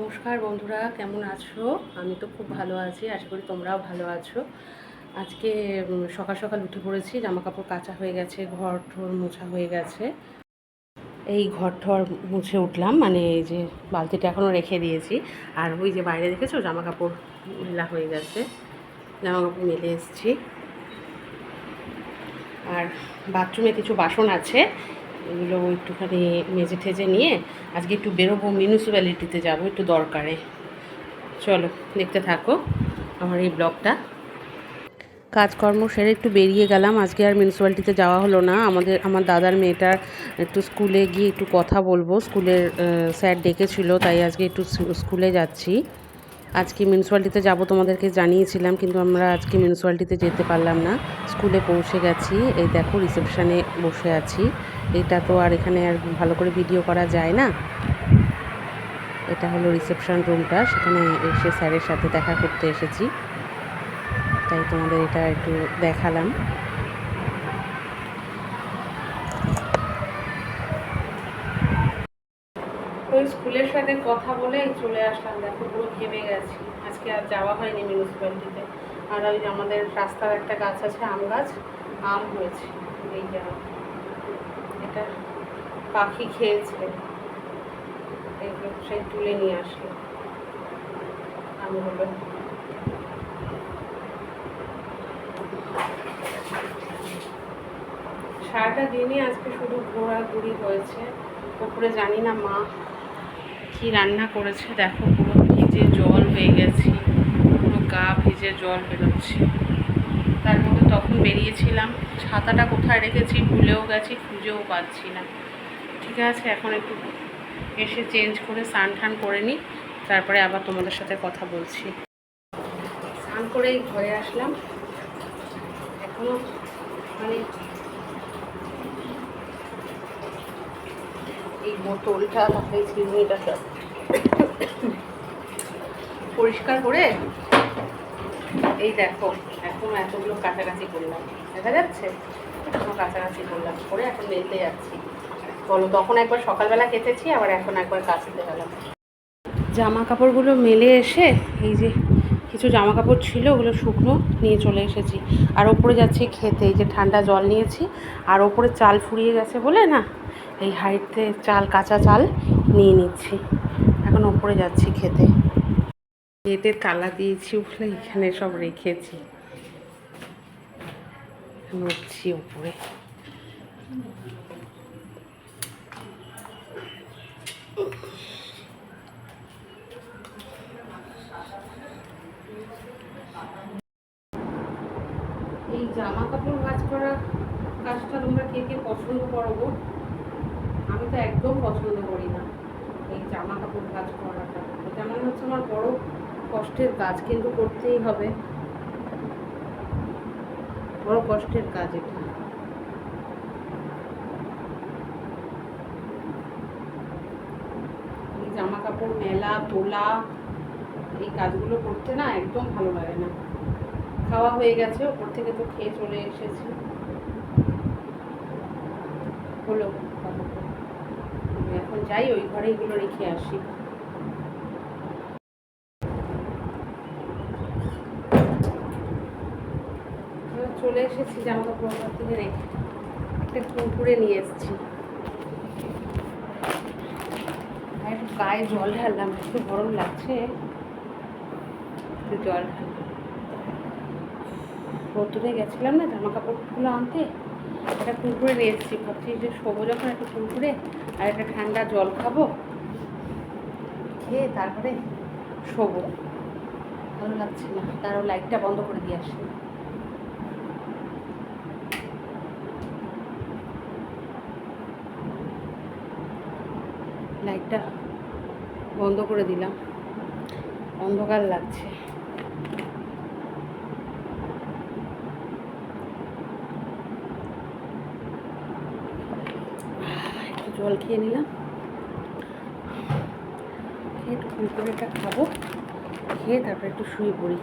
নমস্কার বন্ধুরা, কেমন আছো? আমি তো খুব ভালো আছি, আশা করি তোমরাও ভালো আছো। আজকে সকাল সকাল উঠে পড়েছি জামা কাপড় কাচা হয়ে গেছে, ঘর ঠর মোছা হয়ে গেছে। এই ঘর ঠর মুছে উঠলাম মানে এই যে বালতিটা এখনও রেখে দিয়েছি। আর ওই যে বাইরে দেখেছ জামা কাপড় মেলা হয়ে গেছে জামা কাপড় মেলে এসেছি। আর বাথরুমে কিছু বাসন আছে এগুলো একটুখানি মেজে ঠেজে নিয়ে আজকে একটু বেরোবো মিউনিসিপ্যালিটিতে যাব, একটু দরকারে। চলো, দেখতে থাকো আমার এই ব্লগটা। কাজকর্ম সেরে একটু বেরিয়ে গেলাম। আজকে আর মিউনিসিপ্যালিটিতে যাওয়া হলো না। আমাদের, আমার দাদার মেয়েটার একটু স্কুলে গিয়ে একটু কথা বলব। স্কুলের স্যার ডেকেছিল, তাই আজকে একটু স্কুলে যাচ্ছি। আজকে মিউনিসিপ্যালিটিতে যাব তোমাদেরকে জানিয়েছিলাম, কিন্তু আমরা আজকে মিউনিসিপ্যালিটিতে যেতে পারলাম না। স্কুলে পৌঁছে গেছি। এই দেখো রিসেপশানে বসে আছি। এটা তো আর এখানে আর ভালো করে ভিডিও করা যায় না। এটা হলো রিসেপশন রুমটা সেখানে এসে স্যারের সাথে দেখা করতে এসেছি। তাই তোমাদের এটা একটু দেখালাম। ওই স্কুলের সাথে কথা বলে চলে আসলাম। দেখো, পুরো ঘেমে গেছি। আজকে আর যাওয়া হয়নি মিউনিসিপ্যালিটিতে আর ওই আমাদের রাস্তার একটা গাছ আছে, আম গাছ, আম হয়েছে। এই আম। এটা পাখি খেয়েছে। এগুলো সেই তুলে নিয়ে আসলো। আমগুলো সারাটা দিনই আজকে শুধু ঘোরাঘুরি হয়েছে। উপরে জানি না মা কি রান্না করেছে। দেখো পুরো ভিজে জল হয়ে গেছি। পুরো গা ভিজে জল বেরোচ্ছে। তখন বেরিয়েছিলাম। ছাতাটা কোথায় রেখেছি ভুলেও গেছি, খুঁজেও পাচ্ছি না। ঠিক আছে, এখন একটু এসে চেঞ্জ করে স্নান টান করে নিই, তারপরে আবার তোমাদের সাথে কথা বলছি। স্নান করেই ঘরে আসলাম। এখনও মানে এই বোতলটা সব পরিষ্কার করে এই দেখো, এখন এতগুলো কাছাকাছি করলাম। দেখা যাচ্ছে? এখনও কাছাকাছি করলাম। করে এখন মেলতে যাচ্ছি। বলো, তখন একবার সকালবেলা কেটেছি, আবার এখন একবার কাচতে গেলাম। জামা কাপড়গুলো মেলে এসে, এই যে কিছু জামা কাপড় ছিল, ওগুলো শুকনো নিয়ে চলে এসেছি। আর ওপরে যাচ্ছি খেতে, এই যে ঠান্ডা জল নিয়েছি। আর ওপরে চাল ফুরিয়ে গেছে বলে না, এই হাইটতে চাল, কাঁচা চাল নিয়ে নিচ্ছি। এখন ওপরে যাচ্ছি খেতে। গেটে তালা দিয়েছি বলে এখানে সব রেখেছি। উঠছি ওপরে এই জামা কাপড় ভাঁজ করা কাজটা তোমরা কে কে পছন্দ করো গো? আমি তো একদম পছন্দ করি না এই জামা কাপড় ভাঁজ করাটা। এটা মনে হচ্ছে আমার বড় কষ্টের কাজ কিন্তু করতেই হবে। বড় কষ্টের কাজ এটা। জামা কাপড় মেলা, তোলা, এই কাজগুলো করতে না একদম ভালো লাগে না। খাওয়া হয়ে গেছে, ওপর থেকে তো খেয়ে চলে এসেছি। হলো। এখন যাই, ওই ঘরে এগুলো রেখে আসি এবার চলে এসেছি জামা কাপড় ওপর থেকে রেখে। একটা কুকুরে নিয়ে এসেছি। একটু গায়ে জল ঢাললাম, একটু গরম লাগছে। একটু জল ঢাললাম। গেছিলাম না জামা কাপড়গুলো আনতে, একটা কুকুরে নিয়ে এসেছি। ভাবছি যে শোবো যখন একটা কুকুরে আর একটা ঠান্ডা জল খাব। খেয়ে তারপরে শোবো। ভালো লাগছে না, তারও লাইটটা বন্ধ করে দিয়ে আসি। লাইটটা বন্ধ করে দিলাম। অন্ধকার লাগছে। একটু জল খেয়ে নিলাম। খেয়ে একটু কুরকুরেটা খাব। খেয়ে তারপরে একটু শুয়ে পড়ি।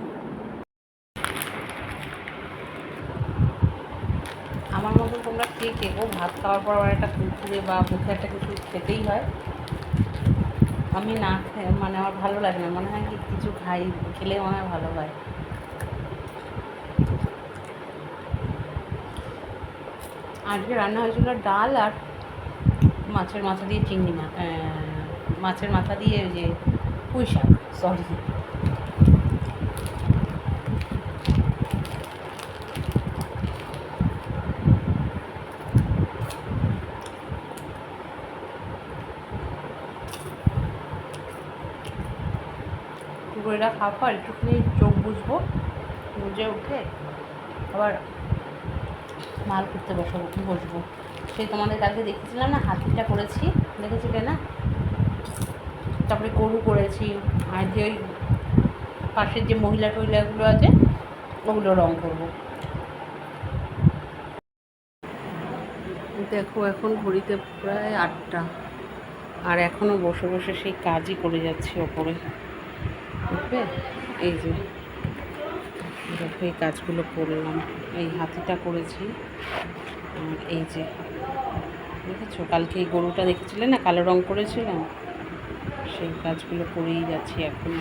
আমার মতো তোমরা কে কে ভাত খাওয়ার পর একটা কুরকুরে বা মুখে একটা কিছু খেতেই হয়। আমি না খাই মানে আমার ভালো লাগে না। মনে হয় কি কিছু খাই, খেলে মনে হয় ভালো হয়। আজকে রান্না হয়েছিল ডাল আর মাছের মাথা দিয়ে চিংড়ি মাছ মাছের মাথা দিয়ে যে পুঁই শাক, সরি। দুপুরেটা খাওয়ার পর একটুখানি চোখ বুঝব বুঝে উঠে আবার মাল করতে বসাবো, বসবো। সেই তোমাদের কালকে দেখেছিলাম না, হাতিটা করেছি দেখেছিলে না? তারপরে গরু করেছি, আর যে ওই পাশের যে মহিলা টহিলাগুলো আছে, ওগুলো রং করব। দেখো, এখন ঘড়িতে প্রায় আটটা, আর এখনও বসে বসে সেই কাজই করে যাচ্ছি ওপরে। বুঝবে এই যে, দেখো এই কাজগুলো করলাম, এই হাতিটা করেছি। আর এই যে, দেখেছ? কালকে এই গরুটা দেখেছিলে না? কালো রং করেছিলাম সেই কাজগুলো করেই যাচ্ছি এখন।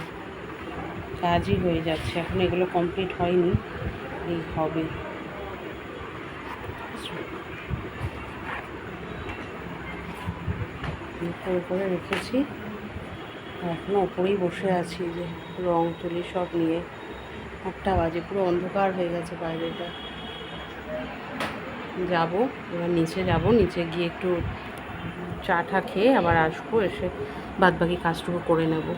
কাজই হয়ে যাচ্ছে। এখন এগুলো কমপ্লিট হয়নি। এই হবে। করে রেখেছি। এখনও ওপরেই বসে আছি যে রং তুলি সব নিয়ে। একটা বাজে, পুরো অন্ধকার হয়ে গেছে বাইরেটা। যাব, এবার নিচে যাব, নিচে গিয়ে একটু চা টা খেয়ে আবার আসব, এসে বাদবাকি কাজটুকু করে নেব।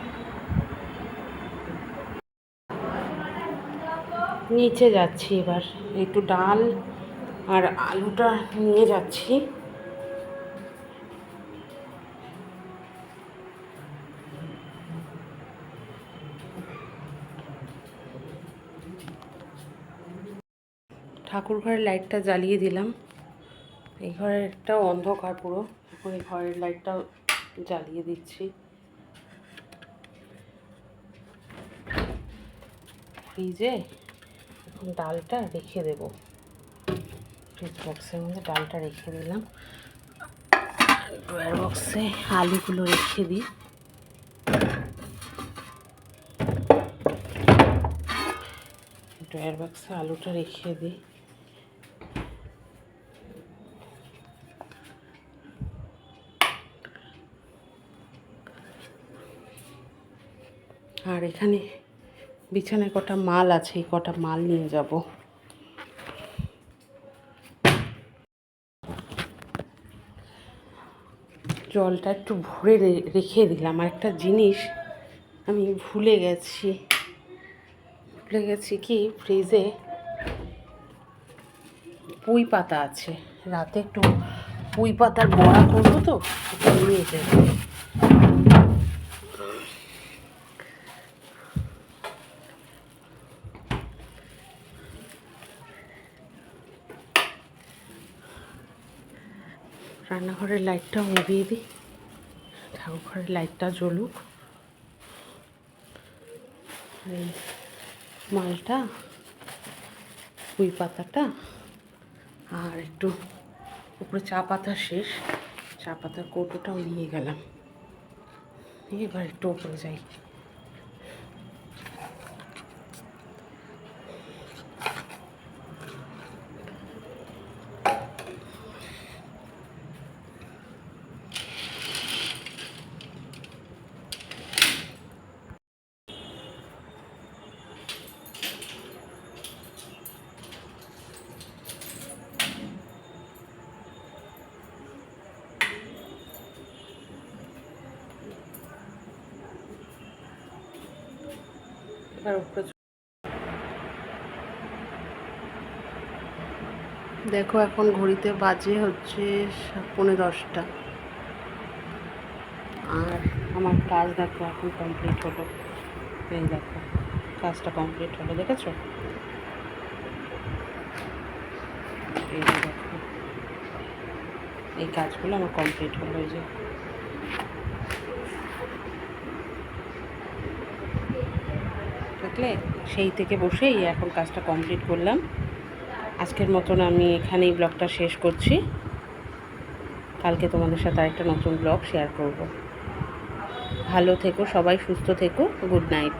নিচে যাচ্ছি এবার, একটু ডাল আর আলুটা নিয়ে যাচ্ছি। ঠাকুর ঘরের লাইটটা জ্বালিয়ে দিলাম। এই ঘরেরটাও অন্ধকার পুরো। এখন এই ঘরের লাইটটাও জ্বালিয়ে দিচ্ছি। ফ্রিজে এখন ডালটা রেখে দেবো। ফ্রিজ বক্সের মধ্যে ডালটা রেখে দিলাম। ড্রয়ার বক্সে আলুগুলো রেখে দিই। ড্রয়ার বক্সে আলুটা রেখে দিই। আর এখানে বিছানায় কটা মাল আছে, এই কটা মাল নিয়ে যাব। জলটা একটু ভরে রেখে দিলাম। আর একটা জিনিস আমি ভুলে গেছি। ভুলে গেছি কি? ফ্রিজে পুঁই পাতা আছে। রাতে একটু পুঁই পাতার বড়া করব তো নিয়ে যাব। রান্নাঘরের লাইটটাও নিভিয়ে দিই। ঠাকুর ঘরের লাইটটা জ্বলুক। এই মালটা, পুঁই পাতাটা, আর একটু উপরে চা পাতা শেষ। চা পাতার কৌটোটাও নিয়ে গেলাম। এবার একটু উপরে যাই। দেখো, এখন ঘড়িতে বাজে হচ্ছে সা- পৌনে দশটা। আর আমার কাজ দেখো, এখন কমপ্লিট হলো। এই দেখো, কাজটা কমপ্লিট হলো, দেখেছ? এই দেখো, এই কাজগুলো আমার কমপ্লিট হলো, এই যে দেখলে সেই থেকে বসেই এখন কাজটা কমপ্লিট করলাম। আজকের মতন আমি এখানেই ব্লগটা শেষ করছি। কালকে তোমাদের সাথে আরেকটা নতুন ব্লগ শেয়ার করব। ভালো থেকো, সবাই সুস্থ থেকো গুড নাইট